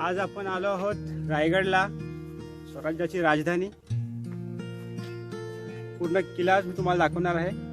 आज आपण आलो आहोत रायगडला स्वराज्याची राजधानी. पूर्ण किल्ला मी तुम्हाला दाखवणार आहे.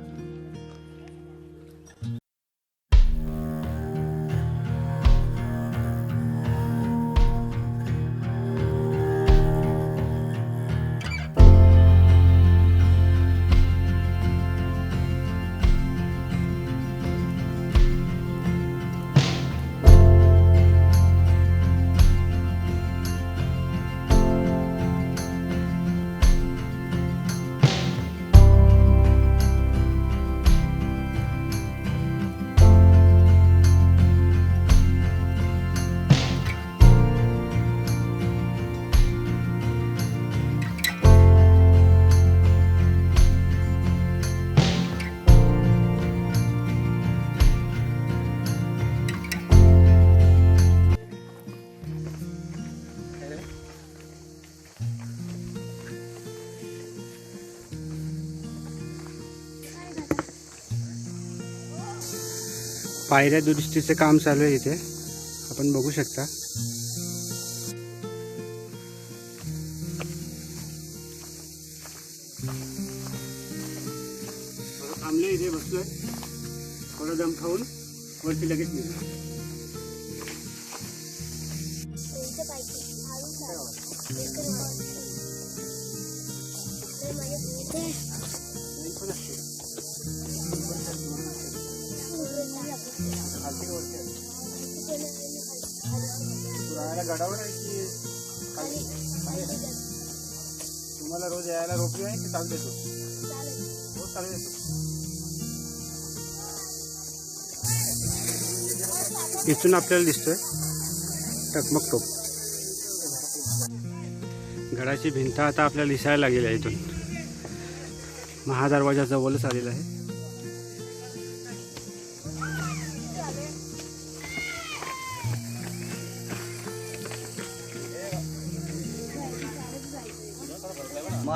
पायऱ्या दुरुस्तीचं काम चालू आहे इथे. आपण बघू शकता. थांबले इथे बसलोय. थोडं दम खाऊन वरती लगेच निघू. रोज आहे की चालू देतो. हो चालू देतो. इथून आपल्याला दिसतोय. टकमक टोप गडाची भिंत आता आपल्याला दिसायला लागेल आहे इथून. महादरवाजा जवळच आलेला आहे.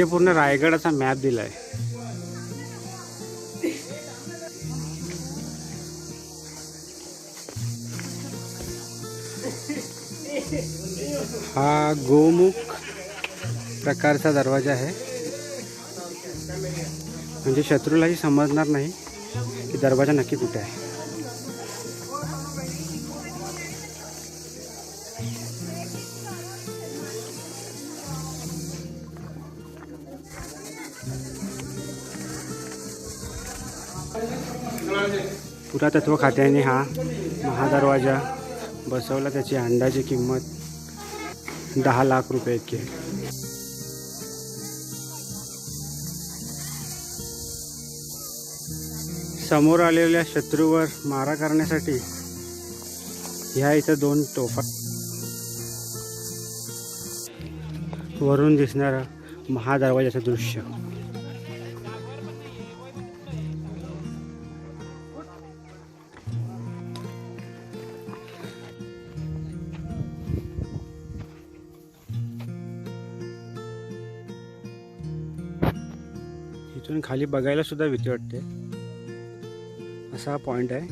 इथे पूर्ण रायगडाचा मॅप दिलाय. हा गोमुख प्रकारचा दरवाजा आहे. म्हणजे शत्रूलाही समजणार नाही की दरवाजा नक्की कुठे आहे. पुरातत्व खात्याने हा महादरवाजा बसवला. त्याची अंडाची किंमत दहा लाख रुपये इतकी आहे. समोर आलेल्या शत्रूवर मारा करण्यासाठी ह्या इथं दोन तोफा. वरून दिसणारा महादरवाजाचं दृश्य. खाली बघायला सुद्धा भीती वाटते. असा हा पॉइंट आहे.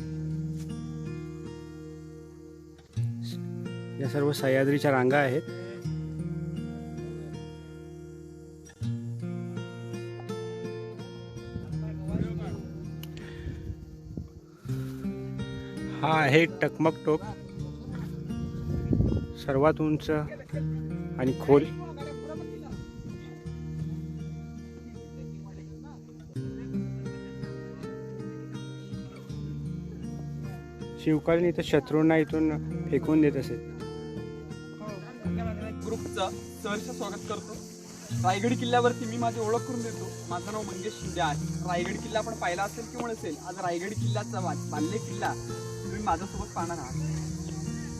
या सर्व सह्याद्रीच्या रांगा आहेत. हा आहे टकमक टोक. सर्वात उंच आणि खोल शिवकालीन इथं शत्रूंना इथून फेकून देत असेल ग्रुपचा सहर्ष स्वागत करतो. रायगड किल्ल्यावरती मी माझी ओळख करून देतो. माझं नाव मंगेश शिंदे आहे. रायगड किल्ला आपण पाहिला असेल किंवा नसेल आज रायगड किल्ल्याचा वा- बाल्य किल्ला. तुम्ही माझ्यासोबत पाहणार आहात.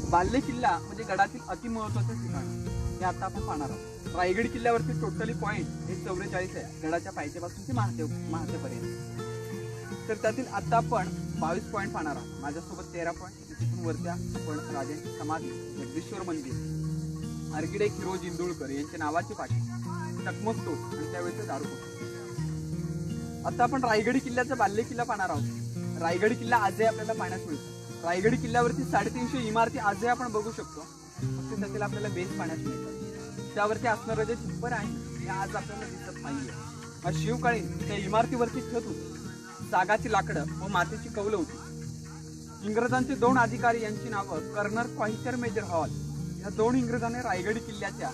बाल्य किल्ला म्हणजे गडातील अतिमहत्वाचं ठिकाण. हे आता आपण पाहणार आहोत. रायगड किल्ल्यावरती टोटली पॉईंट हे चौवेचाळीस आहे. गडाच्या पायथ्यापासून ते महादेव महातेपर्यंत तर त्यातील आता आपण बावीस पॉईंट पाहणार आहात. माझ्यासोबत तेरा पॉईंट तिथून वरच्या पण राजांची समाधी जगदीश्वर मंदिर आर्किडे हिरोज इंदुळकर यांच्या नावाची पाठी टकमक आणि त्यावेळेचं दारू आता आपण रायगड किल्ल्याचा बाल्य किल्ला पाहणार आहोत. रायगड किल्ला आजही आपल्याला पाहण्यास मिळतो. रायगड किल्ल्यावरती साडेतीनशे इमारती आजही आपण बघू शकतो. फक्त त्यातील आपल्याला बेस पाहण्यास मिळतात. त्यावरती असणारं जे छप्पर आहे हे आज आपल्याला दिसत नाहीये. शिवकाळी त्या इमारतीवरती ठेवत. सागाची लाकडं व मातीची कौलं होती. इंग्रजांचे दोन अधिकारी यांची नावं कर्नल क्वाहिटर मेजर हॉल या दोन इंग्रजांनी रायगड किल्ल्याच्या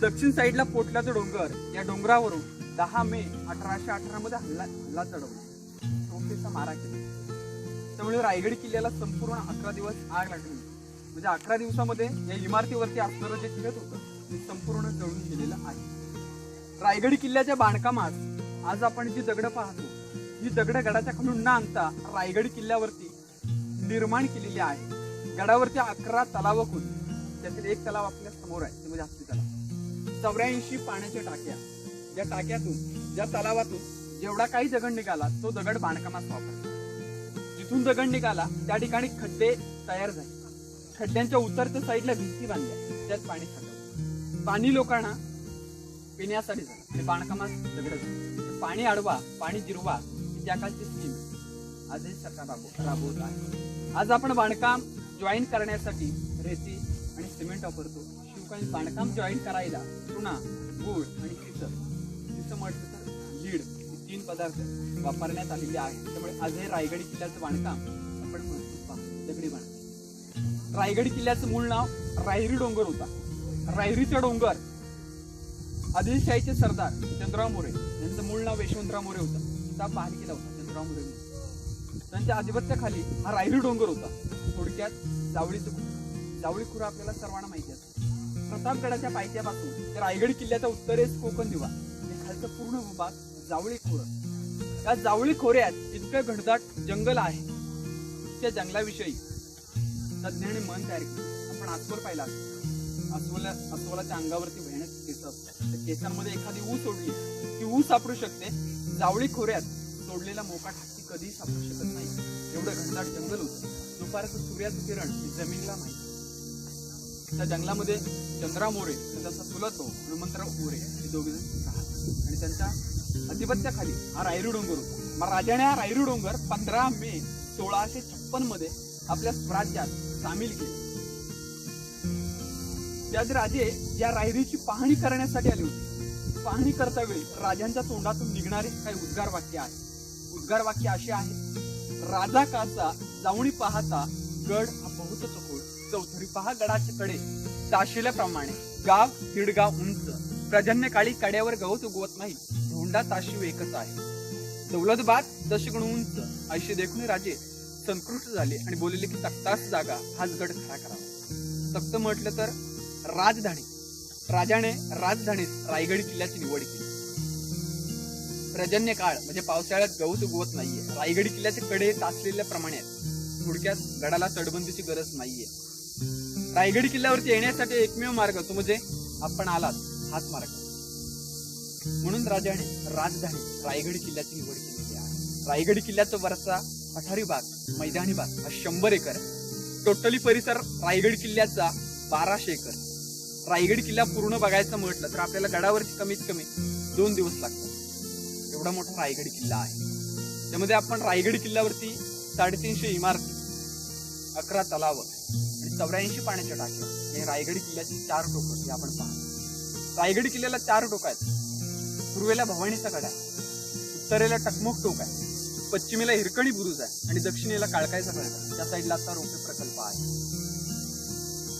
दक्षिण साईडला पोटल्याचा डोंगर या डोंगरावरून दहा मे अठराशे अठरा मध्ये हल्ला हल्ला चढवला. मारा केला त्यामुळे रायगड किल्ल्याला संपूर्ण अकरा दिवस आग लागली. म्हणजे अकरा दिवसामध्ये या इमारतीवरती असणारं जे खेळत होतं ते संपूर्ण जळून गेलेलं आहे. रायगड किल्ल्याच्या बांधकामात आज आपण जी दगड पाहतो ही दगड गडाच्या खालून न आणता रायगड किल्ल्यावरती निर्माण केलेली आहे. गडावरती अकरा तलाव त्यातील एक तलाव आपल्यासमोर आहे ते म्हणजे हस्ती तलाव. चौऱ्याऐंशी पाण्याच्या टाक्या. या टाक्यातून या तलावातून जेवढा काही दगड निघाला तो दगड बांधकामात वापरला. जिथून दगड निघाला त्या ठिकाणी खड्डे तयार झाले. खड्ड्यांच्या उतरच्या साईडला भिंती बांधल्या. त्यात पाणी साठवलं पाणी लोकांना पिण्यासाठी झालं. आणि बांधकामात दगड झालं. पाणी अडवा पाणी जिरवा ही त्या काळची स्कीम आजही सरकार राबव राबवत आहे. आज आपण बांधकाम जॉईन करण्यासाठी रेती आणि सिमेंट वापरतो. शिवकाळी बांधकाम जॉईन करायला चुना गुळ आणि किसर तिचं म्हटलं तर लीड तीन पदार्थ वापरण्यात आलेले आहेत. त्यामुळे आजही रायगड किल्ल्याचं बांधकाम आपण म्हणतो दगडी बांधकाम. रायगड किल्ल्याचं मूळ नाव रायरी डोंगर होता. रायरीचा डोंगर आदिलशाहीचे सरदार चंद्रराव मोरे यांचं मूळ नाव यशवंतराव मोरे होतं. तिचा पाहणी केला होता चंद्रराव मोरे त्यांच्या आधिपत्याखाली हा रायरी डोंगर होता. थोडक्यात जावळीचं खुर जावळी खुरा आपल्याला सर्वांना माहिती असतं. प्रतापगडाच्या पायथ्यापासून ते रायगड किल्ल्याचा उत्तरेस कोकण दिवा. हे खालचं पूर्ण भूभाग जावळी खोरं. या जावळी खोऱ्यात इतकं घडदाट जंगल आहे. त्या जंगलाविषयी तज्ज्ञाने मन तयार केलं. आपण आजवर पाहिला अस्वला अस्वलाच्या अंगावरती भयानक केस असतात. त्या केसांमध्ये एखादी ऊस सोडली की ऊस सापडू शकते. जावळी खोऱ्यात सोडलेला मोका ठाकी कधीही सापडू शकत नाही. एवढं घनदाट जंगल होतं. दुपारचं सूर्याचं किरण जमिनीला माहिती त्या जंगलामध्ये चंद्रा मोरे त्याचा चुलत भाऊ हनुमंतराव मोरे हे दोघे जण राहतात. आणि त्यांच्या अधिपत्याखाली हा रायरू डोंगर होता. मग राजाने हा रायरू डोंगर पंधरा मे सोळाशे छप्पनमध्ये आपल्या स्वराज्यात सामील केले. त्याच राजे या रायरीची पाहणी करण्यासाठी आले होते. पाहणी करता वेळी राजांच्या तोंडातून निघणारे काही उद्गार वाक्य आहे. उद्गार वाक्य असे आहे राजा काचा जावणी पाहता गड हा बहुत चकोळ चौथरी पहा गडाचे कडे. ताशिल्याप्रमाणे गाव दीड उंच. प्रजन्य काळी कड्यावर गवत उगवत नाही धोंडा ताशिव एकच आहे. दौलतबाद दशगुण उंच. असे देखून राजे संकृष्ट झाले आणि बोलले की तक्तास जागा हाच गड खरा करावा. तख्त म्हटलं तर राजधानी. राजाने राजधानीत रायगड किल्ल्याची निवड केली. प्रजन्य काळ म्हणजे पावसाळ्यात गवत उगवत नाहीये. रायगड किल्ल्याचे कडे ताचलेल्या प्रमाणे आहेत थोडक्यात गडाला तटबंदीची गरज नाहीये. रायगड किल्ल्यावरती येण्यासाठी एकमेव मार्ग तो म्हणजे आपण आलात हाच मार्ग. म्हणून राजाने राजधानी रायगड किल्ल्याची निवड केलेली आहे. रायगड किल्ल्याचा वरचा पठारी भाग मैदानी भाग हा शंभर एकर आहे. टोटली परिसर रायगड किल्ल्याचा बाराशे एकर रायगड किल्ला पूर्ण बघायचं म्हटलं तर आपल्याला गडावरती कमीत कमी दोन दिवस लागतात. एवढा मोठा रायगड किल्ला आहे. त्यामध्ये आपण रायगड किल्ल्यावरती साडेतीनशे इमारती अकरा तलाव आणि चौऱ्याऐंशी पाण्याच्या टाक्या हे रायगड किल्ल्याचे चार टोकं हे आपण पाहतो. रायगड किल्ल्याला चार टोक आहेत. पूर्वेला भवानीचा गड आहे उत्तरेला टकमोक टोक आहे पश्चिमेला हिरकणी बुरुज आहे आणि दक्षिणेला काळकायचा गड त्या साईडला आता रोपे प्रकल्प आहे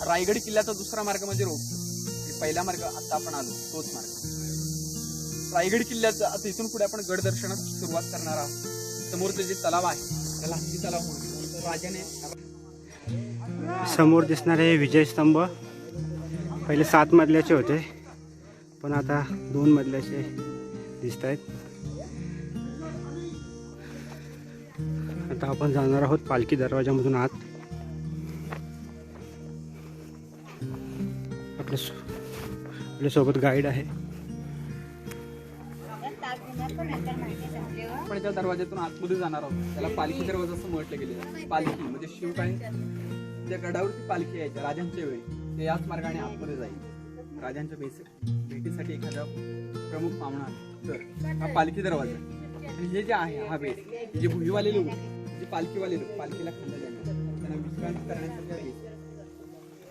रायगड किल्ल्याचा दुसरा मार्ग म्हणजे रोप पहिला मार्ग आता आपण आलो तोच मार्ग. रायगड किल्ल्याचं आता इथून पुढे आपण गड दर्शनास सुरुवात करणार आहोत. समोरचं जे तलाव आहे त्याला हत्ती तलाव म्हणतो राजाने समोर दिसणारे हे विजय स्तंभ. पहिले सात मजल्याचे होते पण आता दोन मजल्याचे दिसत आहेत आता आपण जाणार आहोत पालखी दरवाजामधून आत. आपल्या आपल्यासोबत गाईड आहे. आपण त्या दरवाज्यातून आतमध्ये जाणार आहोत. त्याला पालखी दरवाजा असं म्हटलं गेलेलं पालखी म्हणजे शिवकाळी त्या गडावरती पालखी यायच्या राजांच्या वेळी. ते याच मार्गाने आतमध्ये जाईल. राजांच्या बेसिक भेटीसाठी एखादा प्रमुख पाहुणा तर हा पालखी दरवाजा. आणि हे जे आहे हा बेस जे भुईवाले लोक जे पालखीवाले लोक पालखीला खांदा जाणार. त्यांना विश्रांती करण्यासाठी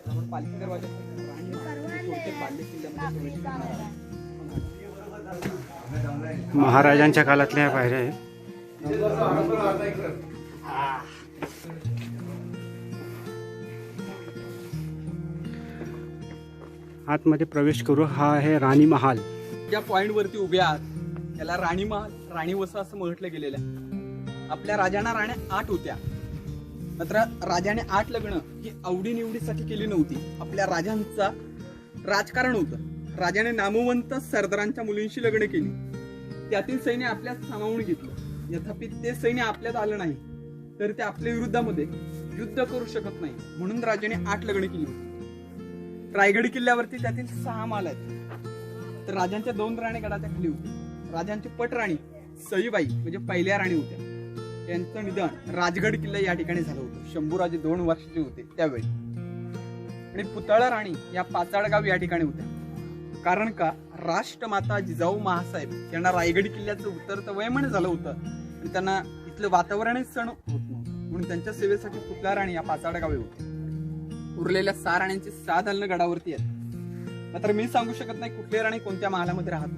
आपण पालखी दरवाजा महाराजांच्या काळातल्या पायऱ्या आहेत आतमध्ये प्रवेश करू. हा आहे राणी महाल. ज्या पॉइंट वरती उभे आहात त्याला राणी महाल राणी वसा असं म्हटलं गेलेलं आहे. आपल्या राजांना राण्या आठ होत्या. मात्र राजाने आठ लग्न ही आवडीनिवडीसाठी केली नव्हती. आपल्या राजांचा राजकारण होतं. राजाने नामवंत सरदारांच्या मुलींशी लग्न केली. त्यातील सैन्य आपल्यात सामावून घेतलं. यथापि ते सैन्य आपल्यात आलं नाही तर ते आपल्या विरुद्धामध्ये युद्ध करू शकत नाही म्हणून राजाने आठ लग्न केली होती. रायगड किल्ल्यावरती त्यातील सहा माल आहेत. तर राजांच्या दोन राणी गडाच्या खाली होती राजांची पटराणी सईबाई म्हणजे पहिल्या राणी होत्या. त्यांचं निधन राजगड किल्ला या ठिकाणी झालं होतं. शंभूराजे दोन वर्षाचे होते त्यावेळी. आणि पुतळा राणी या पाचाडगाव या ठिकाणी होत्या. कारण का राष्ट्रमाता जिजाऊ महासाहेब यांना रायगड किल्ल्याचं उतरतं वयमन झालं होतं आणि त्यांना इथलं वातावरणच सण होत नव्हतं. म्हणून त्यांच्या सेवेसाठी पुतळा राणी या पाचाडगावी होते उरलेल्या सहा राण्यांची सहा दालनं गडावरती आहेत. मात्र मी सांगू शकत नाही कुठले राणी कोणत्या महालामध्ये राहत.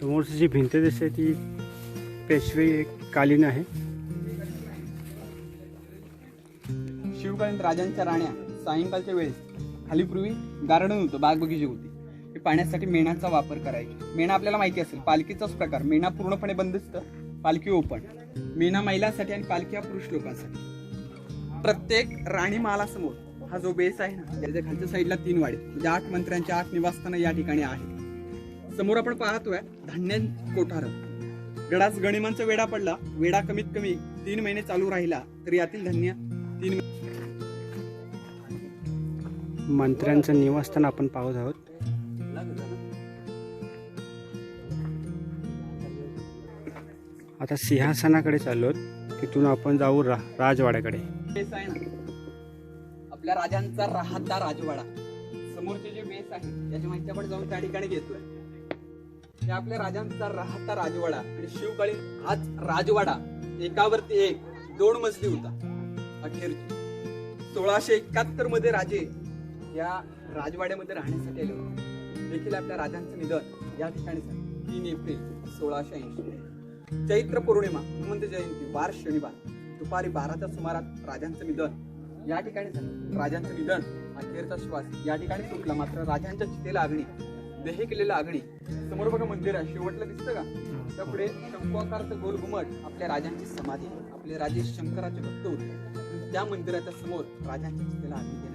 समोरची जी भिंत दिसते ती पेशवे कालीन आहे. शिवकालीन राजांच्या राण्या सायंकाळच्या वेळेस खाली पूर्वी गार्डन होतं बाग बगीचे होती. ते पाण्यासाठी मेणाचा वापर करायचे. मेणा आपल्याला माहिती असेल पालखीचाच प्रकार. मेणा पूर्णपणे बंद असतं पालखी ओपन मेणा महिलांसाठी आणि पालखी हा पुरुष लोकांसाठी. प्रत्येक राणी महालासमोर हा जो बेस आहे ना त्याच्या खालच्या साईडला तीन वाडे. म्हणजे आठ मंत्र्यांच्या आठ निवासस्थानं या ठिकाणी आहेत. समोर आपण पाहतोय धान्य कोठार. गडास गणिमांचा वेढा पडला. वेडा कमीत कमी तीन महिने चालू राहिला तर यातील धान्य तीन मंत्र्यांचं निवासस्थान आपण पाहत आहोत. आता सिंहासनाकडे चाललो तिथून आपण जाऊ रा राजवाड्याकडे. बेस आहे ना? आपल्या राजांचा राहता राजवाडा. समोरचे जे बेस आहे त्याची माहिती आपण जाऊन त्या ठिकाणी घेतोय ते आपल्या राजांचा राहता राजवाडा आणि शिवकालीन हाच राजवाडा. एकावरती एक दोन मजली होता. अखेरची. सोळाशे एकाहत्तरमध्ये राजे या राजवाड्यामध्ये राहण्यासाठी आले होते देखील आपल्या राजांचं निधन या ठिकाणी झालं. तीन एप्रिल सोळाशे ऐंशी. चैत्र पौर्णिमा हनुमंत जयंती वार शनिवार दुपारी बाराच्या सुमारात राजांचं निधन या ठिकाणी झालं. राजांचं निधन अखेरचा श्वास या ठिकाणी सुटला. मात्र राजांच्या चितेला अग्नी देह केलेला अग्नी समोर बघा मंदिर आहे. शेवटला दिसतं का? त्या पुढे शंकुआकारचं गोल घुमट आपल्या राजांची समाधी आपले राजे शंकराचे भक्त होते. त्या मंदिराच्या समोर राजांच्या चितेला अग्नी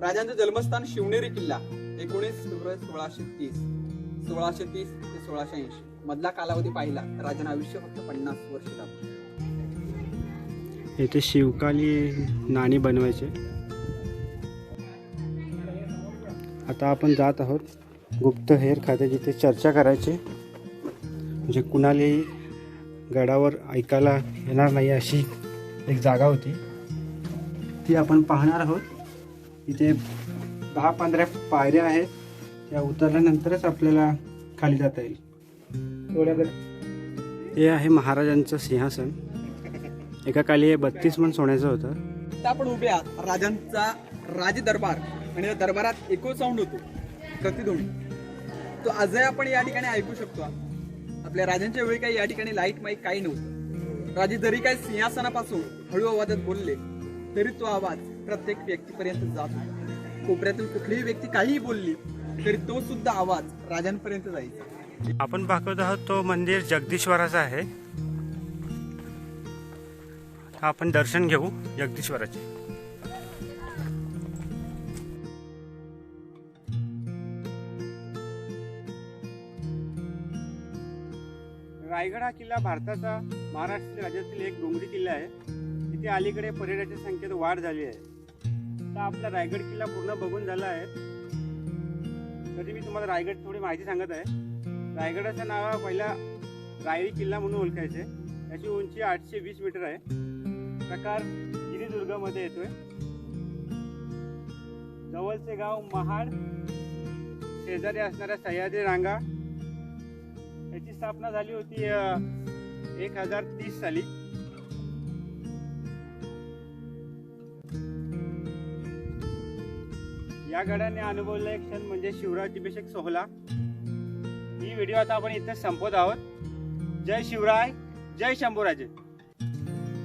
राजांचं जन्मस्थान शिवनेरी किल्ला एकोणीस फेब्रुवारी सोळाशे तीस. सोळाशे तीस ते सोळाशे ऐंशी. मधला कालावधी पाहिला राजांना आयुष्य फक्त पन्नास वर्ष लागले. येथे शिवकाली नाणी बनवायचे. आता आपण जात आहोत गुप्त हेर खाते जिथे चर्चा करायची. म्हणजे कुणालाही गडावर ऐकायला येणार नाही अशी एक जागा होती. ती आपण पाहणार आहोत. इथे दहा पंधरा पायऱ्या आहेत. त्या उतरल्यानंतरच आपल्याला खाली जाता येईल. एवढ्या हे आहे महाराजांचं सिंहासन. एका काली हे बत्तीस मन सोन्याचं होतं. आता आपण उभे आहात. राजांचा राज दरबार आणि या दरबारात इको साऊंड होतो. प्रतिध्वनी. तो आजही आपण या ठिकाणी ऐकू शकतो. आपल्या राजांच्या वेळी काही या ठिकाणी लाइट माईक काही नव्हतं. राजे जरी काही सिंहासनापासून हळू आवाजात बोलले तरी तो आवाज प्रत्येक व्यक्तीपर्यंत जात कोपऱ्यातून कुठलीही व्यक्ती काहीही बोलली तरी तो सुद्धा आवाज राजांपर्यंत जायचा. आपण पाहत आहोत तो मंदिर जगदीश्वराचा आहे. आपण दर्शन घेऊ जगदीश्वराचे. रायगड हा किल्ला भारताचा महाराष्ट्र राज्यातील एक डोंगरी किल्ला आहे. इथे अलीकडे पर्यटनाच्या संख्येत वाढ झाली आहे. आता आपला रायगड किल्ला पूर्ण बघून झाला आहे. तरी मी तुम्हाला रायगड थोडी माहिती सांगत आहे. रायगडाचं नाव हा पहिला रायरी किल्ला म्हणून ओळखायचे. याची उंची आठशे वीस मीटर आहे. प्रकार गिरिदुर्गमध्ये येतोय. जवळचे गाव महाड शेजारी असणाऱ्या सह्याद्री रांगा. याची स्थापना झाली होती एक हजार तीस साली. या गडाने अनुभवलेला एक क्षण म्हणजे शिवराज्याभिषेक सोहळा. ही व्हिडिओ आता आपण इथं संपवत आहोत. जय शिवराय जय शंभूराजे.